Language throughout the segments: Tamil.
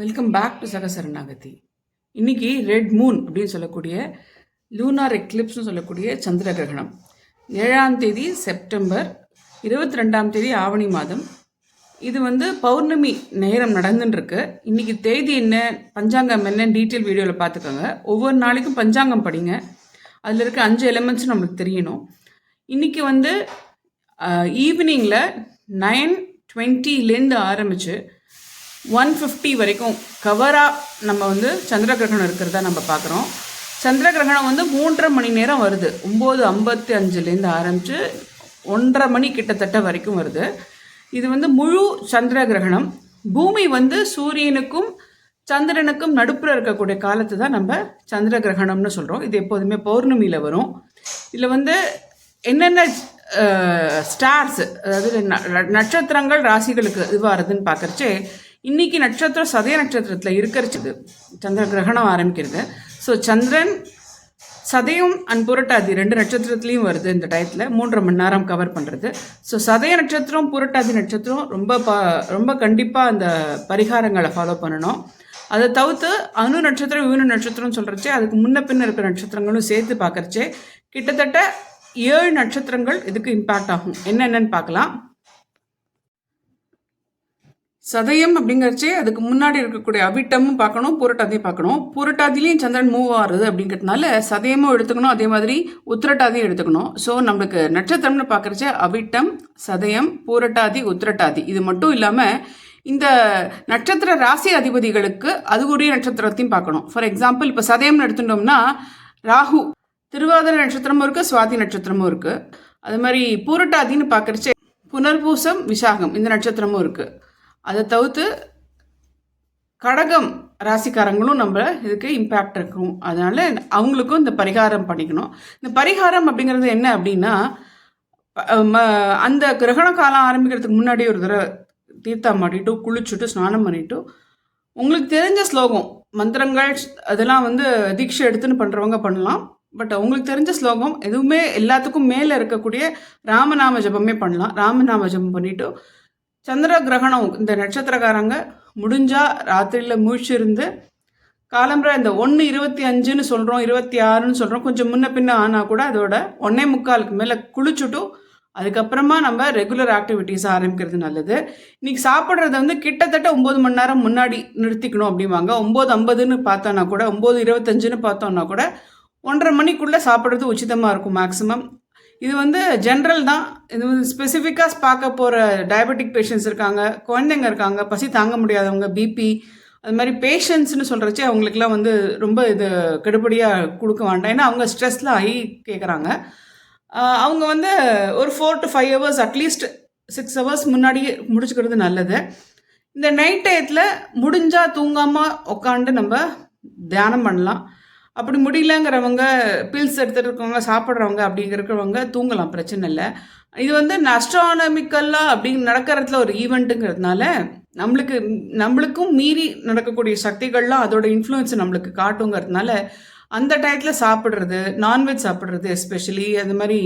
வெல்கம் பேக் டு சகசரணாகதி இன்னைக்கு ரெட் மூன் அப்படின்னு சொல்லக்கூடிய லூனார் எக்லிப்ஸ்னு சொல்லக்கூடிய சந்திர கிரகணம். ஏழாம் தேதி செப்டம்பர் இருபத்தி ரெண்டாம் தேதி ஆவணி மாதம். இது வந்து பௌர்ணமி நேரம் நடந்துட்டுருக்கு இன்னைக்கு தேதி என்ன பஞ்சாங்கம் என்ன டீட்டெயில் வீடியோவில் பார்த்துக்கோங்க. ஒவ்வொரு நாளைக்கும் பஞ்சாங்கம் படிங்க. அதில் இருக்க அஞ்சு எலிமெண்ட்ஸும் நம்மளுக்கு தெரியணும். இன்னைக்கு வந்து ஈவினிங்கில் நைன் டுவெண்ட்டிலேருந்து ஆரம்பித்து ஒன் ஃபிஃப்டி வரைக்கும் கவராக நம்ம வந்து சந்திர கிரகணம் இருக்கிறதா நம்ம பார்க்குறோம். சந்திர கிரகணம் வந்து மூன்றரை மணி நேரம் வருது. ஒம்பது ஐம்பத்தி அஞ்சுலேருந்து ஆரம்பித்து ஒன்றரை மணி கிட்டத்தட்ட வரைக்கும் வருது. இது வந்து முழு சந்திர கிரகணம் பூமி வந்து சூரியனுக்கும் சந்திரனுக்கும் நடுப்புற இருக்கக்கூடிய காலத்தை தான் நம்ம சந்திர கிரகணம்னு சொல்கிறோம் இது எப்போதுமே பௌர்ணமியில் வரும். இதில் வந்து என்னென்ன ஸ்டார்ஸ் அதாவது ந- நட்சத்திரங்கள் ராசிகளுக்கு இதுவாகிறதுன்னு பார்க்குறச்சே இன்னைக்கு நட்சத்திரம் சதய நட்சத்திரத்தில் இருக்கிறது சந்திர கிரகணம் ஆரம்பிக்கிறது. So Chandran Sadayam and Purattathi ரெண்டு நட்சத்திரத்துலேயும் வருது இந்த டயத்தில். மூன்றரை மணி நேரம் கவர் பண்ணுறது ஸோ சதய நட்சத்திரம் புரட்டாதி நட்சத்திரம் ரொம்ப பா ரொம்ப கண்டிப்பாக அந்த பரிகாரங்களை ஃபாலோ பண்ணணும். அதை தவிர்த்து அணு நட்சத்திரம் இவனு நட்சத்திரம் சொல்கிறச்சே அதுக்கு முன்ன பின்ன இருக்கிற நட்சத்திரங்களும் சேர்த்து பார்க்கறச்சே கிட்டத்தட்ட ஏழு நட்சத்திரங்கள் இதுக்கு இம்பேக்ட் ஆகும். என்னென்னு பார்க்கலாம். சதயம் அப்படிங்கிறச்சே அதுக்கு முன்னாடி இருக்கக்கூடிய அவிட்டமும் பார்க்கணும் புரட்டாதியும் பார்க்கணும். புரட்டாதிலையும் சந்திரன் மூவ் ஆகுறது அப்படிங்கிறதுனால சதயமும் எடுத்துக்கணும் அதே மாதிரி உத்திரட்டாதியும் எடுத்துக்கணும். ஸோ நம்மளுக்கு நட்சத்திரம்னு பார்க்குறச்சே அவிட்டம் சதயம் பூரட்டாதி உத்திரட்டாதி. இது மட்டும் இல்லாமல் இந்த நட்சத்திர ராசி அதிபதிகளுக்கு அதுக்குரிய நட்சத்திரத்தையும் பார்க்கணும். ஃபார் எக்ஸாம்பிள் இப்போ சதயம்னு எடுத்துட்டோம்னா ராகு திருவாதிரை நட்சத்திரமும் இருக்குது சுவாதி நட்சத்திரமும் இருக்குது அது மாதிரி பூரட்டாதின்னு பார்க்குறச்சே புனர்பூசம் விசாகம் இந்த நட்சத்திரமும் இருக்குது அதை தவிர்த்து கடகம் ராசிக்காரங்களும் நம்ம இதுக்கு இம்பேக்ட் இருக்கும். அதனால அவங்களுக்கும் இந்த பரிகாரம் பண்ணிக்கணும். இந்த பரிகாரம் அப்படிங்கிறது என்ன அப்படின்னா ம- அந்த கிரகண காலம் ஆரம்பிக்கிறதுக்கு முன்னாடி ஒரு தடவை தீர்த்தம் மாட்டிட்டு குளிச்சுட்டு ஸ்நானம் பண்ணிட்டு உங்களுக்கு தெரிஞ்ச ஸ்லோகம் மந்திரங்கள் அதெல்லாம் வந்து தீட்சை எடுத்துன்னு பண்ணுறவங்க பண்ணலாம். பட் உங்களுக்கு தெரிஞ்ச ஸ்லோகம் எதுவுமே எல்லாத்துக்கும் மேலே இருக்கக்கூடிய ராமநாம ஜபமே பண்ணலாம். ராமநாம ஜபம் பண்ணிவிட்டு சந்திர கிரகணம் இந்த நட்சத்திரக்காரங்க முடிஞ்சா ராத்திரியில் முழிச்சிருந்து காலம்புற இந்த ஒன்று இருபத்தி அஞ்சுன்னு சொல்கிறோம் இருபத்தி ஆறுன்னு சொல்கிறோம் கொஞ்சம் முன்ன பின்ன ஆனால் கூட அதோட ஒன்னே முக்காலுக்கு மேலே குளிச்சுட்டும் அதுக்கப்புறமா நம்ம ரெகுலர் ஆக்டிவிட்டீஸ் ஆரம்பிக்கிறது நல்லது. இன்னைக்கு சாப்பிட்றத வந்து கிட்டத்தட்ட ஒம்பது மணி நேரம் முன்னாடி நிறுத்திக்கணும் அப்படிம்பாங்க. ஒம்பது ஐம்பதுன்னு பார்த்தோன்னா கூட ஒம்பது இருபத்தஞ்சுன்னு பார்த்தோன்னா கூட ஒன்றரை மணிக்குள்ளே சாப்பிட்றது உச்சிதமாக இருக்கும் மேக்ஸிமம் இது வந்து ஜென்ரல் தான். இது வந்து ஸ்பெசிஃபிக்காக பார்க்க போகிற டயபெட்டிக் பேஷண்ட்ஸ் இருக்காங்க குழந்தைங்க இருக்காங்க பசி தாங்க முடியாதவங்க பிபி அது மாதிரி பேஷண்ட்ஸ்னு சொல்கிறச்சே அவங்களுக்குலாம் வந்து ரொம்ப இது கெடுபடியாக கொடுக்க வேண்டாம். ஏன்னா அவங்க ஸ்ட்ரெஸ்லாம் ஆகி கேட்குறாங்க அவங்க வந்து ஒரு four to five hours at least six hours முன்னாடியே முடிச்சுக்கிறது நல்லது. இந்த நைட் டயத்தில் முடிஞ்சால் தூங்காமல் உட்காந்து நம்ம தியானம் பண்ணலாம். அப்படி முடியலங்கிறவங்க பில்ஸ் எடுத்துகிட்டு இருக்கவங்க சாப்பிட்றவங்க அப்படிங்கிறவங்க இருக்கிறவங்க தூங்கலாம் பிரச்சனை இல்லை. இது வந்து அஸ்ட்ரானமிக்கல்லாக அப்படி நடக்கிறதுல ஒரு ஈவெண்ட்டுங்கிறதுனால நம்மளுக்கு நம்மளுக்கும் மீறி நடக்கக்கூடிய சக்திகள்லாம் அதோட இன்ஃப்ளூயன்ஸ் நம்மளுக்கு காட்டுங்கிறதுனால அந்த டயத்தில் சாப்பிட்றது நான்வெஜ் சாப்பிட்றது எஸ்பெஷலி அது மாதிரி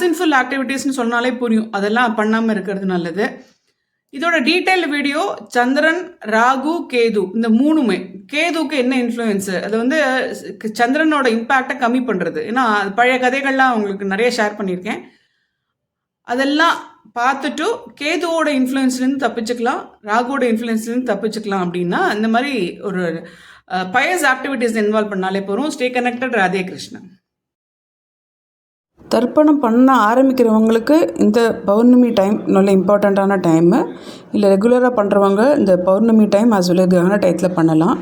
சின்ஃபுல் ஆக்டிவிட்டீஸ்னு சொன்னாலே புரியும். அதெல்லாம் பண்ணாமல் இருக்கிறது நல்லது. இதோட டீட்டெயில் வீடியோ சந்திரன் ராகு கேது. இந்த மூணுமே. கேதுக்கு என்ன இன்ஃப்ளூயன்ஸு அது வந்து சந்திரனோட இம்பேக்டை கம்மி பண்ணுறது ஏன்னா அது பழைய கதைகள்லாம் உங்களுக்கு நிறைய ஷேர் பண்ணியிருக்கேன். அதெல்லாம் பார்த்துட்டு கேதுவோட இன்ஃப்ளூயன்ஸ்லேருந்து தப்பிச்சுக்கலாம் ராகுவோட இன்ஃப்ளூயன்ஸ்லேருந்து தப்பிச்சுக்கலாம் அப்படின்னா இந்த மாதிரி ஒரு பயஸ் ஆக்டிவிட்டீஸ் இன்வால்வ் பண்ணாலே போகிறோம் ஸ்டே கனெக்டட் ராதே கிருஷ்ணன் தர்ப்பணம் பண்ண ஆரம்பிக்கிறவங்களுக்கு இந்த பௌர்ணமி டைம் நல்ல இம்பார்ட்டண்ட்டான டைமு இல்லை ரெகுலராக பண்ணுறவங்க இந்த பௌர்ணமி டைம் அஸ் வெல் கிரகண டயத்தில் பண்ணலாம்.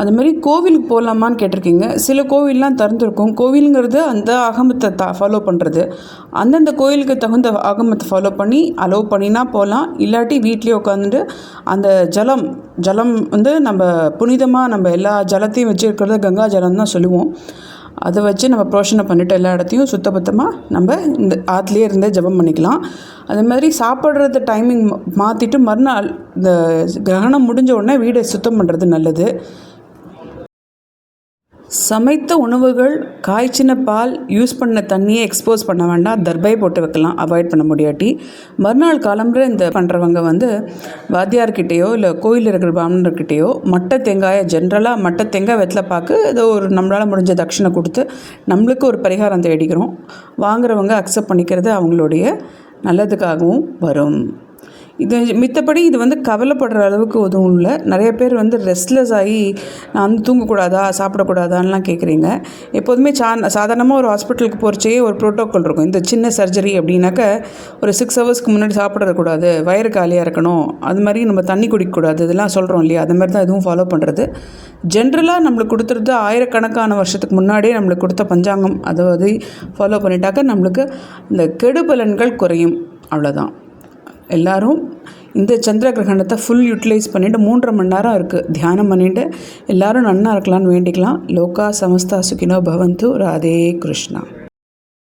அது மாதிரி கோவிலுக்கு போகலாமான்னு கேட்டிருக்கீங்க. சில கோவில்லாம் திறந்துருக்கும். கோவிலுங்கிறது அந்த ஆகமத்தை த ஃபாலோ பண்ணுறது அந்தந்த கோயிலுக்கு தகுந்த ஆகமத்தை ஃபாலோ பண்ணி அலோவ் பண்ணினா போகலாம் இல்லாட்டி வீட்லேயே உட்காந்துட்டு அந்த ஜலம் ஜலம் வந்து நம்ம புனிதமாக நம்ம எல்லா ஜலத்தையும் வச்சுருக்கிறத கங்கா ஜலம் தான் சொல்லுவோம். அதை வச்சு நம்ம புரோஷனை பண்ணிவிட்டு எல்லா இடத்தையும் சுத்தபத்தமாக நம்ம இந்த ஆற்றுலேயே இருந்தே ஜெபம் பண்ணிக்கலாம். அதே மாதிரி சாப்பிட்றது டைமிங் மாற்றிட்டு மறுநாள் இந்த கிரகணம் முடிஞ்ச உடனே வீடை சுத்தம் பண்ணுறது நல்லது. சமைத்த உணவுகள் காய்ச்சின பால் யூஸ் பண்ண தண்ணியை எக்ஸ்போஸ் பண்ண வேண்டாம். தர்பை போட்டு வைக்கலாம். அவாய்ட் பண்ண முடியாட்டி. மறுநாள் காலம்புற இந்த பண்ணுறவங்க வந்து வாத்தியார்கிட்டேயோ இல்லை கோயிலில் இருக்கிற பிராமணர்கிட்டேயோ மட்டை தேங்காயை ஜென்ரலாக மட்டை தேங்காய் வெத்தலை பார்க்கு ஏதோ ஒரு நம்மளால் முடிஞ்ச தட்சிணை கொடுத்து நம்மளுக்கு ஒரு பரிகாரம் தேடிக்கிறோம். வாங்குறவங்க அக்செப்ட் பண்ணிக்கிறது அவங்களுடைய நல்லதுக்காகவும் வரும். இது மித்தபடி இது வந்து கவலைப்படுற அளவுக்கு எதுவும் இல்லை. நிறைய பேர் வந்து ரெஸ்ட்லெஸ் ஆகி நான் வந்து தூங்கக்கூடாதா? சாப்பிடக்கூடாதான்லாம் கேட்குறீங்க எப்போதுமே சா சாதாரணமாக ஒரு ஹாஸ்பிட்டலுக்கு போகிறச்சே ஒரு ப்ரோட்டோக்கால் இருக்கும். இந்த சின்ன சர்ஜரி அப்படின்னாக்க ஒரு சிக்ஸ் ஹவர்ஸ்க்கு முன்னாடி சாப்பிடக்கூடாது வயிறு காலியாக இருக்கணும். அது மாதிரி நம்ம தண்ணி குடிக்கக்கூடாது. இதெல்லாம் சொல்கிறோம் இல்லையா? அது மாதிரி தான் இதுவும் ஃபாலோ பண்ணுறது ஜென்ரலாக நம்மளுக்கு கொடுத்துறது ஆயிரக்கணக்கான வருஷத்துக்கு முன்னாடியே நம்மளுக்கு கொடுத்த பஞ்சாங்கம். அதாவது ஃபாலோ பண்ணிட்டாக்க நம்மளுக்கு இந்த கெடுபலன்கள் குறையும். அவ்வளோதான் எல்லாரும் இந்த சந்திர கிரகணத்தை ஃபுல் யூட்டிலைஸ் பண்ணிவிட்டு மூன்றரை மணி நேரம் இருக்குது தியானம் பண்ணிவிட்டு எல்லாரும் நன்னா இருக்கலாம்னு வேண்டிக்கலாம். லோகா சமஸ்தா சுகினோ பவந்து. ராதே கிருஷ்ணா.